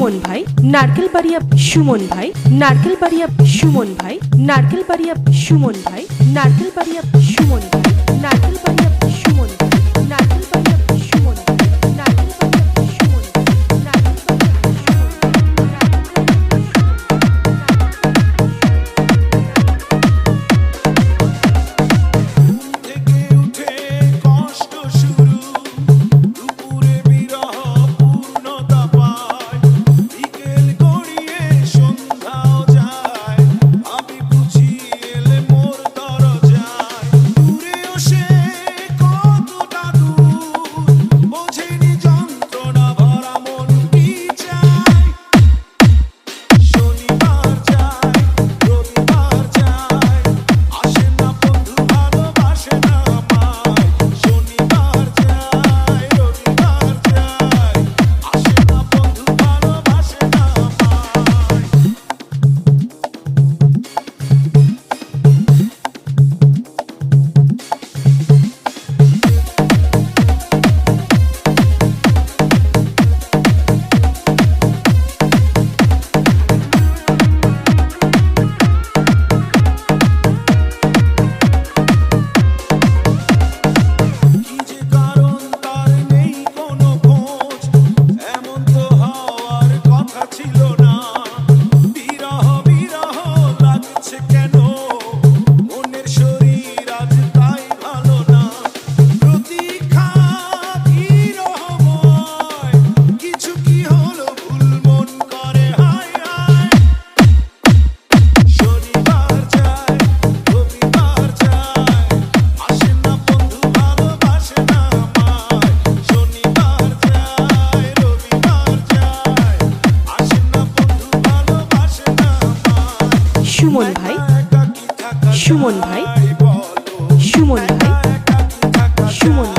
সুমন ভাই নারকেল নারকেলবাড়িয়া সুমন ভাই নারকেল নারকেলবাড়িয়া সুমন ভাই নারকেল পারিয়া সুমন ভাই নারকেল নারকেলবাড়িয়া সুমন ভাই নারকেল নারকেলবাড়িয়া Chilo. সুমন ভাই সুমন ভাই সুমন ভাই সুমন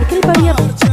নারকেল বাড়ি